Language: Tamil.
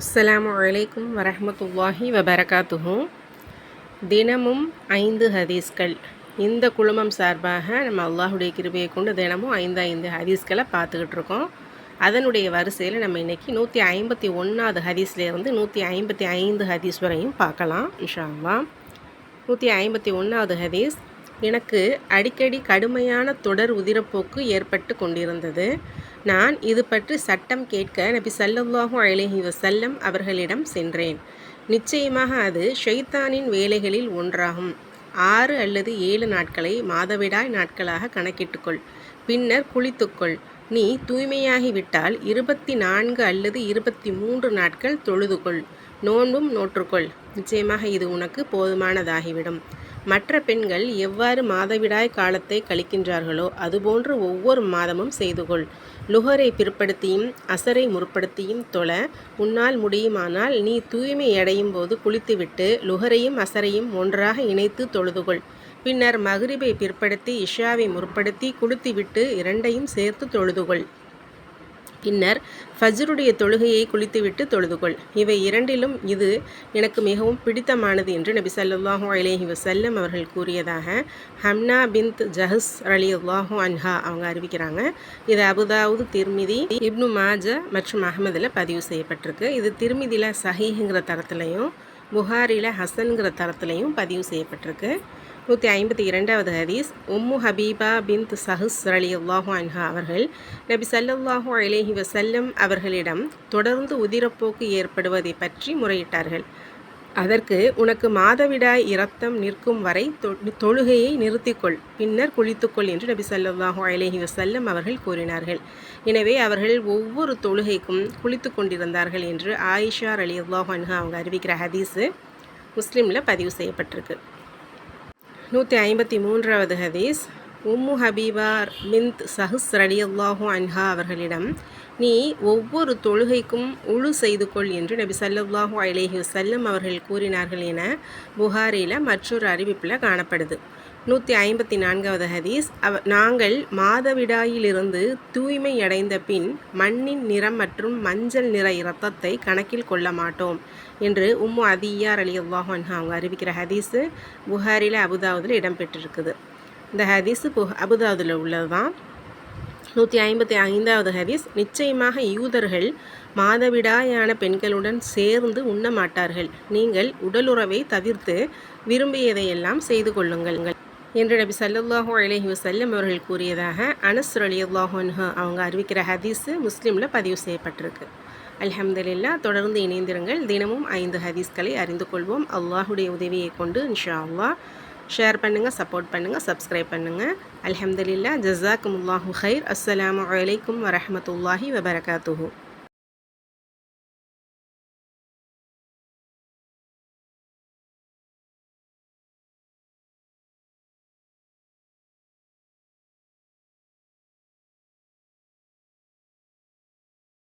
அஸ்லாம் அலைக்கும் வரமத்துல்லாஹி வபரகாத்துஹு. தினமும் ஐந்து ஹதீஸ்கள். இந்த குழுமம் சார்பாக நம்ம அல்லாஹுடைய கிருபையை கொண்டு தினமும் ஐந்து ஐந்து ஹதீஸ்களை பார்த்துக்கிட்டு இருக்கோம். அதனுடைய வரிசையில் நம்ம இன்றைக்கி நூற்றி ஐம்பத்தி ஒன்றாவது ஹதீஸ்லேருந்து நூற்றி ஐம்பத்தி ஐந்து ஹதீஸ் வரையும் பார்க்கலாம் இன்ஷா நூற்றி ஐம்பத்தி ஒன்றாவது ஹதீஸ் எனக்கு அடிக்கடி கடுமையான தொடர் உதிரப்போக்கு ஏற்பட்டு கொண்டிருந்தது. நான் இது பற்றி சட்டம் கேட்க நபி சல்லுல்லாஹு அலைஹி வசல்லம் அவர்களிடம் சென்றேன். நிச்சயமாக அது ஷைத்தானின் வேலைகளில் ஒன்றாகும். ஆறு அல்லது ஏழு நாட்களை மாதவிடாய் நாட்களாக கணக்கிட்டுக்கொள். பின்னர் குளித்துக்கொள். நீ தூய்மையாகிவிட்டால் இருபத்தி நான்கு அல்லது இருபத்தி மூன்று நாட்கள் தொழுதுகொள். நோன்பும் நோற்றுக்கொள். நிச்சயமாக இது உனக்கு போதுமானதாகிவிடும். மற்ற பெண்கள் எவ்வாறு மாதவிடாய் காலத்தை கழிக்கின்றார்களோ அதுபோன்று ஒவ்வொரு மாதமும் செய்து கொள். லுகரை பிற்படுத்தியும் அசரை முற்படுத்தியும் தொழ உன்னால் முடியுமானால் நீ தூய்மை அடையும் போது குளித்துவிட்டு லுகரையும் அசரையும் ஒன்றாக இணைத்து தொழுதுகொள் பின்னர் மகிரிபை பிற்படுத்தி இஷாவை முற்படுத்தி குளித்துவிட்டு இரண்டையும் சேர்த்து தொழுதுகொள் பின்னர் ஃபஜ்ருடைய தொழுகையை குளித்துவிட்டு தொழுதுகொள். இவை இரண்டிலும் இது எனக்கு மிகவும் பிடித்தமானது என்று நபி ஸல்லல்லாஹு அலேஹி வசல்லம் அவர்கள் கூறியதாக ஹம்னா பின்த் ஜஹஸ் அலி அல்லாஹு அன்ஹா அவங்க அறிவிக்கிறாங்க. இது அபுதாவுது திருமிதி இப்னு மாஜ மற்றும் அகமதில் பதிவு செய்யப்பட்டிருக்கு. இது திருமிதியில் சஹீஹுங்கிற தரத்துலையும் புகாரியில் ஹசன்கிற தரத்துலையும் பதிவு செய்யப்பட்டிருக்கு. நூற்றி ஐம்பத்தி இரண்டாவது ஹதீஸ். உம்மு ஹபீபா பின்த் சஹஸ் அலி அல்லாஹூ அன்ஹா அவர்கள் நபி சல்லல்லாஹூ அலேஹி வசல்லம் அவர்களிடம் தொடர்ந்து உதிரப்போக்கு ஏற்படுவதை பற்றி முறையிட்டார்கள். அதற்கு உனக்கு மாதவிடாய் இரத்தம் நிற்கும் வரை தொழுகையை நிறுத்திக்கொள் பின்னர் குளித்துக்கொள் என்று நபி சல்லாஹூ அலேஹி வசல்லம் அவர்கள் கூறினார்கள். எனவே அவர்கள் ஒவ்வொரு தொழுகைக்கும் குளித்து கொண்டிருந்தார்கள் என்று ஆயிஷா அலி அல்லாஹ் அன்ஹா அவங்க அறிவிக்கிற ஹதீஸு முஸ்லீமில் பதிவு செய்யப்பட்டிருக்கு. நூற்றி ஐம்பத்தி மூன்றாவது ஹதீஸ். உம்மு ஹபீபார் மிந்த் சஹஸ் ரலியல்லாஹு அன்ஹா அவர்களிடம் நீ ஒவ்வொரு தொழுகைக்கும் உழு செய்து கொள் என்று நபி சல்லாஹூ அலேஹி வசல்லம் அவர்கள் கூறினார்கள் என புகாரியில் மற்றொரு அறிவிப்பில் காணப்படுது. நூற்றி ஐம்பத்தி நான்காவது ஹதீஸ். அவ நாங்கள் மாதவிடாயிலிருந்து தூய்மை அடைந்த பின் மண்ணின் நிறம் மற்றும் மஞ்சள் நிற இரத்தத்தை கணக்கில் கொள்ள மாட்டோம் என்று உம்மு அதியார் அலி அல்லாஹான் அவங்க அறிவிக்கிற ஹதீஸு புகாரில் அபுதாவுதில் இடம்பெற்றிருக்குது. இந்த ஹதீஸு பு அபுதாவுதில் உள்ளது தான் நூற்றி ஐம்பத்தி ஐந்தாவது ஹதீஸ் நிச்சயமாக யூதர்கள் மாதவிடாயான பெண்களுடன் சேர்ந்து உண்ண மாட்டார்கள். நீங்கள் உடலுறவை தவிர்த்து விரும்பியதையெல்லாம் செய்து கொள்ளுங்கள். என்று நபி சல்லுல்லாஹூ அலஹி வசல்லம் அவர்கள் கூறியதாக அனஸ் அலி அல்லாஹன்ஹா அவங்க அறிவிக்கிற ஹதீஸு முஸ்லீமில் பதிவு செய்யப்பட்டிருக்கு. அல்ஹம்துலில்லா தொடர்ந்து இணைந்திருங்கள். தினமும் ஐந்து ஹதீஸ்களை அறிந்து கொள்வோம். அல்லாஹுடைய உதவியை கொண்டு இன்ஷா அல்லா ஷேர் பண்ணுங்கள் சப்போர்ட் பண்ணுங்கள் சப்ஸ்கிரைப் பண்ணுங்கள் அல்ஹம்துலில்லா ஜஸாக்குமுல்லாஹு ஹைர் அஸ்ஸலாமு அலைக்கும் வரமத்துல்லாஹி வபரகாத்துஹூ.